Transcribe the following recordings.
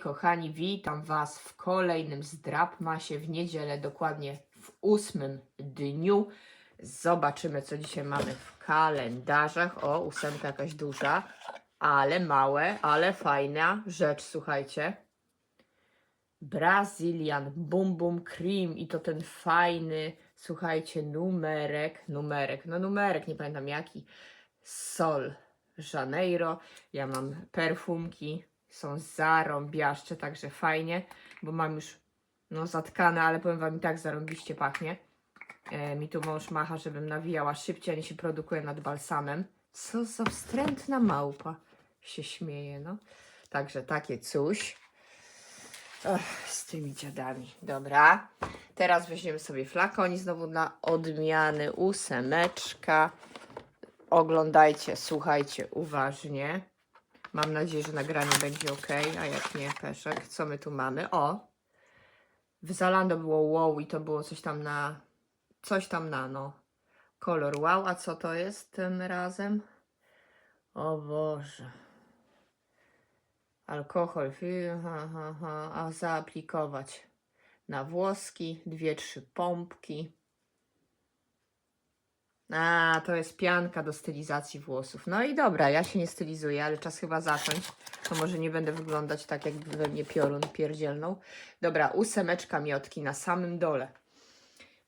Kochani, witam Was w kolejnym zdrapmasie w niedzielę, dokładnie w ósmym dniu. Zobaczymy, co dzisiaj mamy w kalendarzach. O, ósemka jakaś duża, ale małe, ale fajna rzecz, słuchajcie. Brazilian Bum Bum Cream i to ten fajny, słuchajcie, numerek, numerek, no numerek, nie pamiętam jaki, Sol Janeiro. Ja mam perfumki, są zarąbiaszcze, także fajnie, bo mam już no zatkane, ale powiem Wam i tak zarąbiście pachnie. E, mi tu mąż macha, żebym nawijała szybciej, a nie się produkuje nad balsamem. Co za wstrętna małpa się śmieje, no. Także takie coś. Z tymi dziadami. Dobra. Teraz weźmiemy sobie flakoni znowu na odmiany ósemeczka. Oglądajcie, słuchajcie uważnie. Mam nadzieję, że nagranie będzie ok, a jak nie, peszek. Co my tu mamy? O! W Zalando było wow i to było coś tam na... Coś tam na, no. Kolor wow, a co to jest tym razem? O Boże. Alkohol, fi- ha, ha, ha. a zaaplikować na włoski, dwie, trzy pompki. A, to jest pianka do stylizacji włosów. No i dobra, ja się nie stylizuję, ale czas chyba zacząć. To może nie będę wyglądać tak, jakby we mnie piorun pierdzielną. Dobra, ósemeczka miotki na samym dole.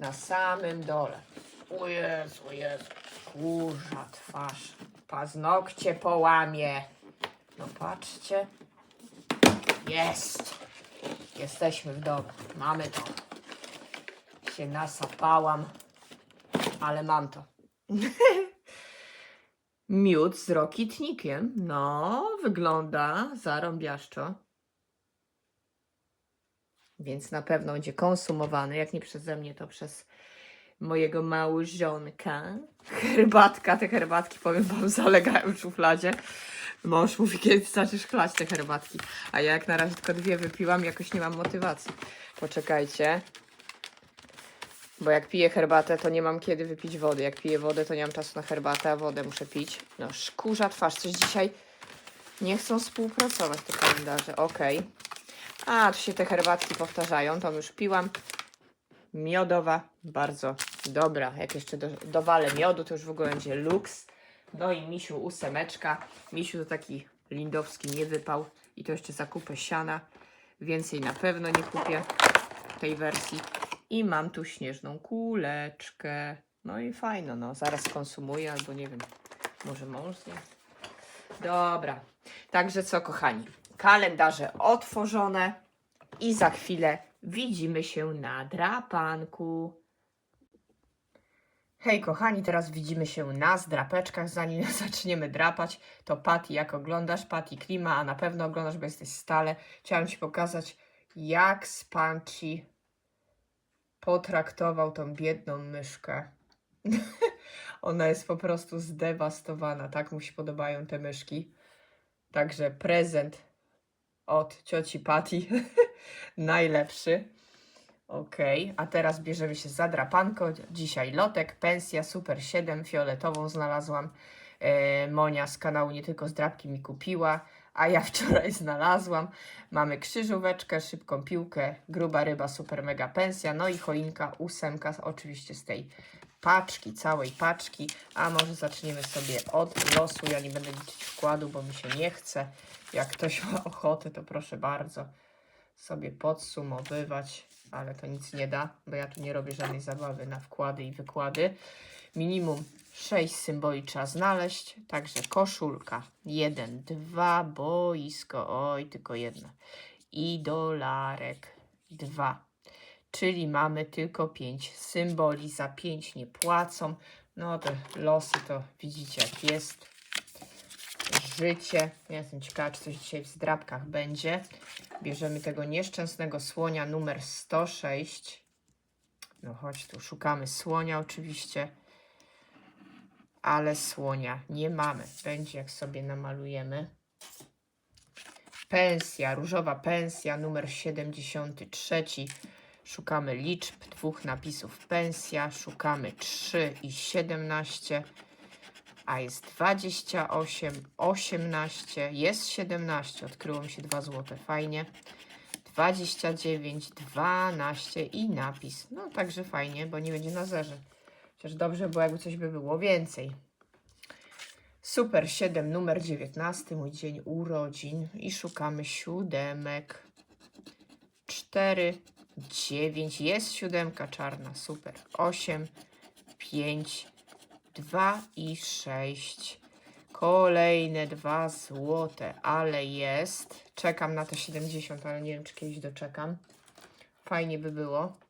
Na samym dole. O Jezu, Jezu. Kurza twarz. Paznokcie połamie. No patrzcie. Jest. Jesteśmy w domu. Mamy to. Się nasapałam ale mam to. Miód z rokitnikiem. No, wygląda zarąbiaszczo. Więc na pewno będzie konsumowany, jak nie przeze mnie, to przez mojego małżonka. Herbatka, te herbatki, powiem wam, zalegają w szufladzie. Mąż mówi, kiedy zaczniesz chlać te herbatki. A ja jak na razie tylko dwie wypiłam, jakoś nie mam motywacji. Poczekajcie. Bo jak piję herbatę, to nie mam kiedy wypić wody. Jak piję wodę, to nie mam czasu na herbatę, a wodę muszę pić. No, szkurza twarz. Coś dzisiaj nie chcą współpracować te kalendarze. Okej. A, tu się te herbatki powtarzają. To już piłam. Miodowa. Bardzo dobra. Jak jeszcze do, dowalę miodu, to już w ogóle będzie luks. No i misiu ósemeczka. Misiu to taki lindowski nie wypał. I to jeszcze zakupę siana. Więcej na pewno nie kupię tej wersji. I mam tu śnieżną kuleczkę. No i fajno, no. Zaraz konsumuję, albo nie wiem, może mąż zje. Dobra. Także co, kochani? Kalendarze otworzone i za chwilę widzimy się na drapanku. Hej kochani, teraz widzimy się na zdrapeczkach. Zanim zaczniemy drapać, to Patty, jak oglądasz, Patty Klima, a na pewno oglądasz, bo jesteś stale. Chciałam Ci pokazać, jak Spanchy potraktował tą biedną myszkę. Ona jest po prostu zdewastowana. Tak mu się podobają te myszki. Także prezent od cioci Patty. Najlepszy. Ok, a teraz bierzemy się za drapanko. Dzisiaj lotek, pensja, super 7, fioletową znalazłam. E, Monia z kanału Nie Tylko Zdrabki mi kupiła, a ja wczoraj znalazłam. Mamy krzyżóweczkę, szybką piłkę, gruba ryba, super mega pensja, no i choinka, ósemka, oczywiście z tej paczki, całej paczki. A może zaczniemy sobie od losu. Ja nie będę liczyć wkładu, bo mi się nie chce. Jak ktoś ma ochotę, to proszę bardzo sobie podsumowywać, ale to nic nie da, bo ja tu nie robię żadnej zabawy na wkłady i wykłady. Minimum 6 symboli trzeba znaleźć, także koszulka 1, 2, boisko, oj, tylko jedno i dolarek 2. Czyli mamy tylko 5 symboli, za 5 nie płacą. No te losy to widzicie jak jest. Życie. Ja jestem ciekawa, czy coś dzisiaj w zdrabkach będzie. Bierzemy tego nieszczęsnego słonia numer 106. No chodź tu, szukamy słonia oczywiście. Ale słonia nie mamy. Będzie jak sobie namalujemy. Pensja, różowa pensja numer 73. Szukamy liczb, dwóch napisów pensja. Szukamy 3 i 17. a jest 28, 18, jest 17, odkryło mi się 2 złote, fajnie. 29, 12 i napis. No także fajnie, bo nie będzie na zerze. Chociaż dobrze było, jakby coś by było więcej. Super 7, numer 19, mój dzień urodzin i szukamy siódemek. 4, 9, jest siódemka czarna, super. 8, 5, 2 i 6. Kolejne dwa złote, ale jest. Czekam na te 70, ale nie wiem, czy kiedyś doczekam. Fajnie by było.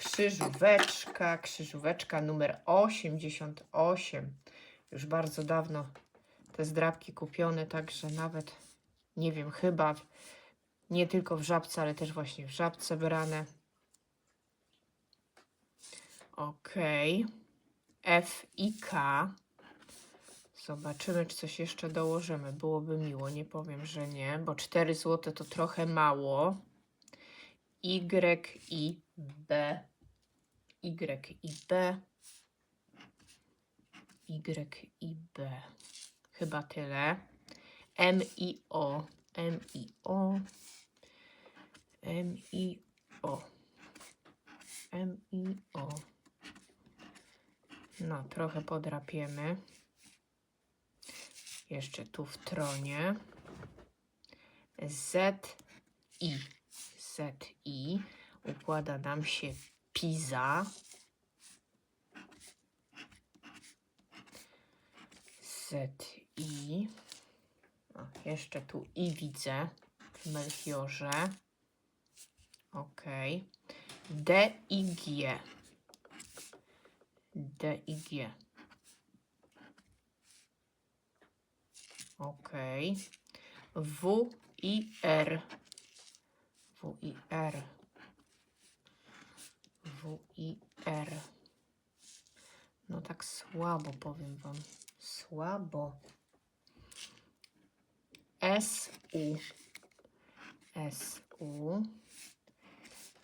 Krzyżóweczka, krzyżóweczka numer 88. Już bardzo dawno te zdrabki kupione, także nawet nie wiem, chyba nie tylko w żabce, ale też właśnie w żabce brane. Ok. F i K. Zobaczymy, czy coś jeszcze dołożymy. Byłoby miło, nie powiem, że nie, bo 4 zł to trochę mało. Y i B. Y i B. Y i B. Chyba tyle. M i O. M i O. M i O. M i O. No, trochę podrapiemy. Jeszcze tu w tronie. Z i Z i układa nam się Pisa. Z i o, jeszcze tu i widzę w Melchiorze. Ok. D i G. D i G. Ok. W i R. W i R. W i R. No tak słabo powiem wam. Słabo. S U. S U.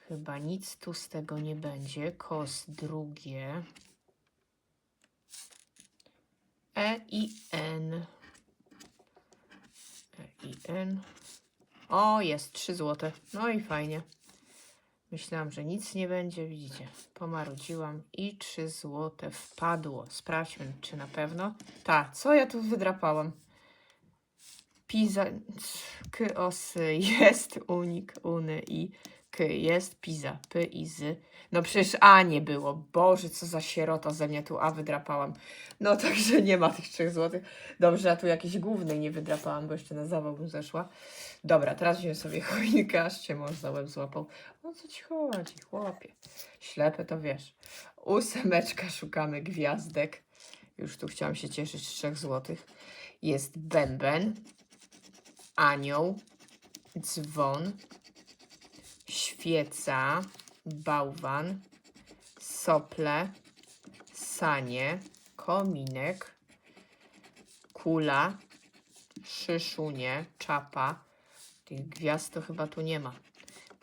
Chyba nic tu z tego nie będzie. Kos drugie. E i N. E i N. O, jest 3 złote. No i fajnie. Myślałam, że nic nie będzie. Widzicie, pomarudziłam i 3 złote wpadło. Sprawdźmy, czy na pewno. Ta, co ja tu wydrapałam? Pisa, k, osy, jest unik, uny i k, jest pisa, p i z. No przecież a nie było. Boże, co za sierota ze mnie tu a wydrapałam. No także nie ma tych 3 złotych. Dobrze, a tu jakiejś głównej nie wydrapałam, bo jeszcze na zawał bym zeszła. Dobra, teraz wziąłem sobie choinkę, aż cię mąż za łeb złapał. Co ci chodzi, chłopie? Ślepy to wiesz. Ósemeczka, szukamy gwiazdek. Już tu chciałam się cieszyć z 3 złotych. Jest bęben, anioł, dzwon, świeca, bałwan, sople, sanie, kominek, kula, szyszunie, czapa. Tych gwiazd to chyba tu nie ma.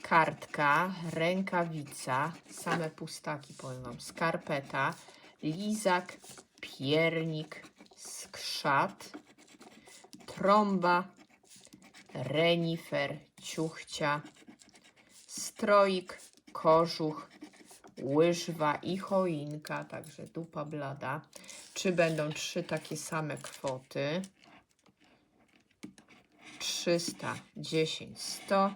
Kartka, rękawica, same pustaki powiem wam, skarpeta, lizak, piernik, skrzat, trąba, renifer, ciuchcia, stroik, kożuch, łyżwa i choinka, także dupa blada. Czy będą trzy takie same kwoty? 310, 100.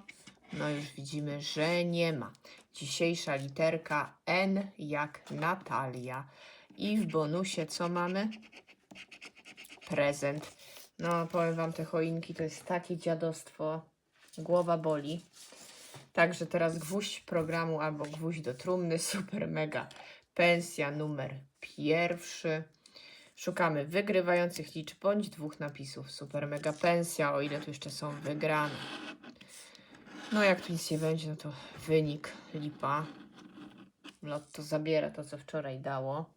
No już widzimy, że nie ma. Dzisiejsza literka N jak Natalia. I w bonusie co mamy? Prezent. No powiem wam, te choinki to jest takie dziadostwo. Głowa boli. Także teraz gwóźdź programu albo gwóźdź do trumny. Super mega. Pensja numer pierwszy. Szukamy wygrywających liczb bądź dwóch napisów. Super mega pensja, o ile tu jeszcze są wygrane. No jak tu nic nie będzie, no to wynik lipa. Lotto zabiera to, co wczoraj dało.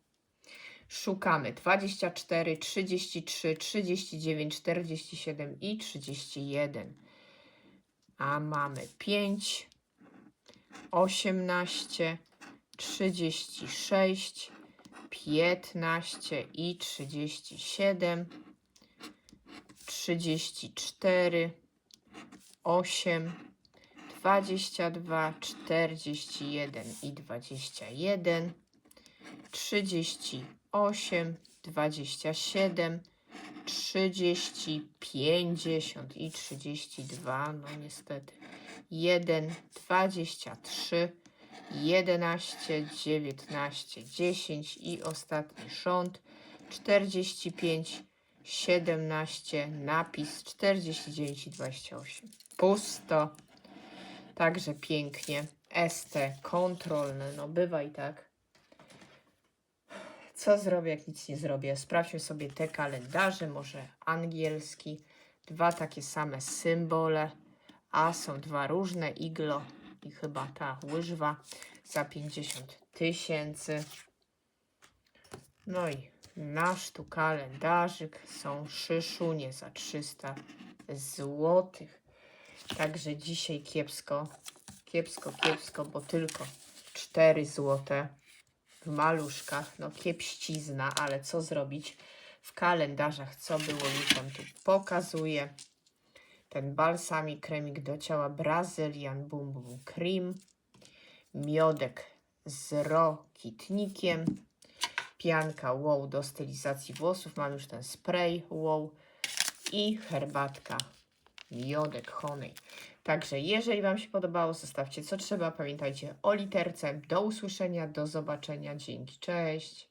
Szukamy 24, 33, 39, 47 i 31. A mamy 5, 18, 36, 15 i 37, 34, 8, 22, 41 i 21, 38, 27, 30, 50 i 32, no niestety, 1, 23, 11, 19, 10 i ostatni rząd, 45, 17, napis 49 i 28. Pusto. Także pięknie. ST kontrolne, no bywa i tak. Co zrobię, jak nic nie zrobię? Sprawdźmy sobie te kalendarze, może angielski. Dwa takie same symbole, a są dwa różne iglo i chyba ta łyżwa za 50 tysięcy. No i nasz tu kalendarzyk są szyszunie za 300 złotych. Także dzisiaj kiepsko, kiepsko, kiepsko, bo tylko 4 złote w maluszkach. No kiepścizna, ale co zrobić? W kalendarzach co było, już Wam tu pokazuję. Ten balsamik, kremik do ciała Brazilian Bum Bum Cream. Miodek z rokitnikiem. Pianka wow do stylizacji włosów. Mam już ten spray wow. I herbatka miodek honey. Także jeżeli Wam się podobało, zostawcie co trzeba. Pamiętajcie o literce. Do usłyszenia, do zobaczenia. Dzięki, cześć.